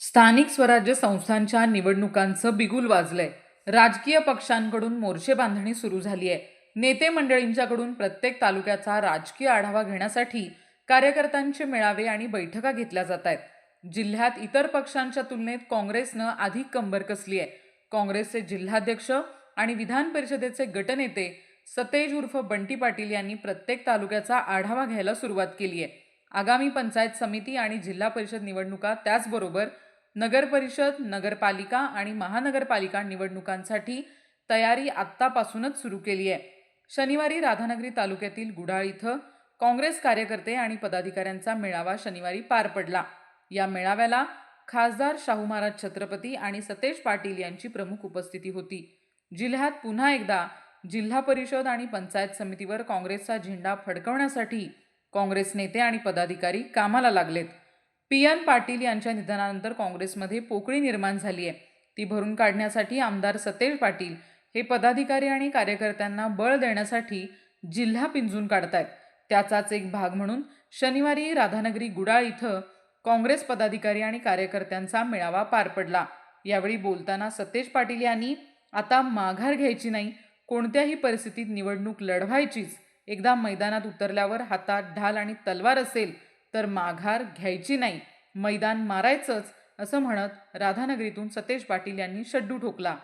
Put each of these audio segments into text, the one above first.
स्थानिक स्वराज्य संस्थांच्या निवडणुकांचं बिगुल वाजलंय. राजकीय पक्षांकडून मोर्चे बांधणी सुरू झाली आहे नेते मंडळींच्याकडून प्रत्येक तालुक्याचा राजकीय आढावा घेण्यासाठी कार्यकर्त्यांचे मेळावे आणि बैठका घेतल्या जात आहेत जिल्ह्यात इतर पक्षांच्या तुलनेत काँग्रेसनं अधिक कंबर कसली आहे काँग्रेसचे जिल्हाध्यक्ष आणि विधान परिषदेचे गटनेते सतेज उर्फ बंटी पाटील यांनी प्रत्येक तालुक्याचा आढावा घ्यायला सुरुवात केली आहे आगामी पंचायत समिती आणि जिल्हा परिषद निवडणुका त्याचबरोबर नगर परिषद नगरपालिका आणि महानगरपालिका निवडणुकांसाठी तयारी आत्तापासूनच सुरू केली आहे. शनिवारी राधानगरी तालुक्यातील गुडाळ इथं काँग्रेस कार्यकर्ते आणि पदाधिकाऱ्यांचा मेळावा शनिवारी पार पडला. या मेळाव्याला खासदार शाहू महाराज छत्रपती आणि सतेज पाटील यांची प्रमुख उपस्थिती होती. जिल्ह्यात पुन्हा एकदा जिल्हा परिषद आणि पंचायत समितीवर काँग्रेसचा झेंडा फडकवण्यासाठी काँग्रेस नेते आणि पदाधिकारी कामाला लागलेत. पी एन पाटील यांच्या निधनानंतर काँग्रेसमध्ये पोकळी निर्माण झाली आहे. ती भरून काढण्यासाठी आमदार सतेज पाटील हे पदाधिकारी आणि कार्यकर्त्यांना बळ देण्यासाठी जिल्हा पिंजून काढतायत. त्याचाच एक भाग म्हणून शनिवारी राधानगरी गुडाळ इथं काँग्रेस पदाधिकारी आणि कार्यकर्त्यांचा मेळावा पार पडला. यावेळी बोलताना सतेज पाटील यांनी आता माघार घ्यायची नाही कोणत्याही परिस्थितीत निवडणूक लढवायचीच. एकदा मैदानात उतरल्यावर हातात ढाल आणि तलवार असेल तर माघार घ्यायची नाही. मैदान मारायचंच असं म्हणत राधानगरीतून सतेज पाटील यांनी शड्डू ठोकला.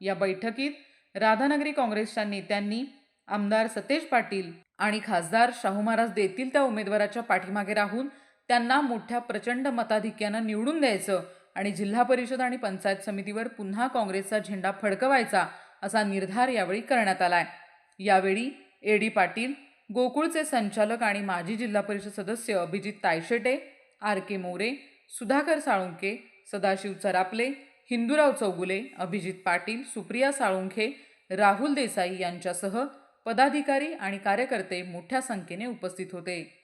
या बैठकीत राधानगरी काँग्रेसच्या नेत्यांनी आमदार सतेज पाटील आणि खासदार शाहू महाराज देतील त्या उमेदवाराच्या पाठीमागे राहून त्यांना मोठ्या प्रचंड मताधिक्यानं निवडून द्यायचं आणि जिल्हा परिषद आणि पंचायत समितीवर पुन्हा काँग्रेसचा झेंडा फडकवायचा असा निर्धार यावेळी करण्यात आलाय. यावेळी ए डी पाटील गोकुळचे संचालक आणि माजी जिल्हा परिषद सदस्य अभिजित तायशेटे आर के मोरे सुधाकर साळुंके सदाशिव चरापले हिंदूराव चौगुले अभिजित पाटील सुप्रिया साळुंखे राहुल देसाई यांच्यासह पदाधिकारी आणि कार्यकर्ते मोठ्या संख्येने उपस्थित होते.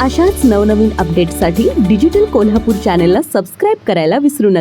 अशाच नवनवीन अपडेट्ससाठी डिजिटल कोल्हापूर चॅनेलला सबस्क्राईब करायला विसरू नका.